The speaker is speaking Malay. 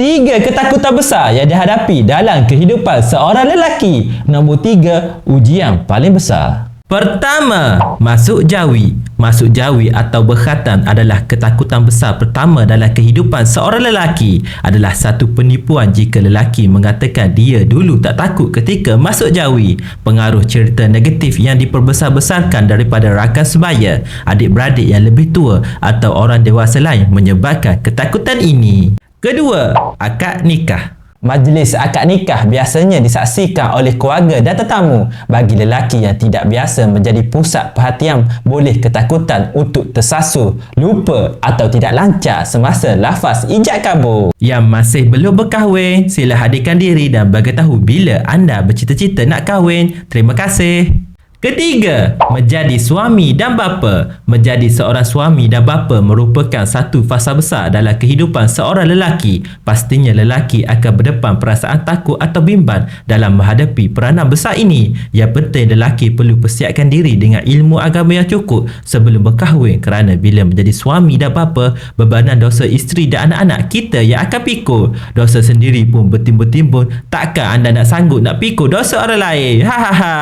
Tiga ketakutan besar yang dihadapi dalam kehidupan seorang lelaki. Nombor tiga, ujian paling besar. Pertama, masuk jawi. Masuk jawi atau berkhatan adalah ketakutan besar pertama dalam kehidupan seorang lelaki. Adalah satu penipuan jika lelaki mengatakan dia dulu tak takut ketika masuk jawi. Pengaruh cerita negatif yang diperbesar-besarkan daripada rakan sebaya, adik-beradik yang lebih tua atau orang dewasa lain menyebabkan ketakutan ini. Kedua, akad nikah. Majlis akad nikah biasanya disaksikan oleh keluarga dan tetamu. Bagi lelaki yang tidak biasa menjadi pusat perhatian, boleh ketakutan untuk tersasul, lupa atau tidak lancar semasa lafaz ijab kabul. Yang masih belum berkahwin, sila hadirkan diri dan beritahu bila anda bercita-cita nak kahwin. Terima kasih. Ketiga, menjadi suami dan bapa. Menjadi seorang suami dan bapa merupakan satu fasa besar dalam kehidupan seorang lelaki. Pastinya lelaki akan berdepan perasaan takut atau bimbang dalam menghadapi peranan besar ini. Yang penting lelaki perlu persiapkan diri dengan ilmu agama yang cukup sebelum berkahwin kerana bila menjadi suami dan bapa, bebanan dosa isteri dan anak-anak kita yang akan pikul. Dosa sendiri pun bertimbun-timbun, takkan anda nak sanggup nak pikul dosa orang lain? Ha ha ha.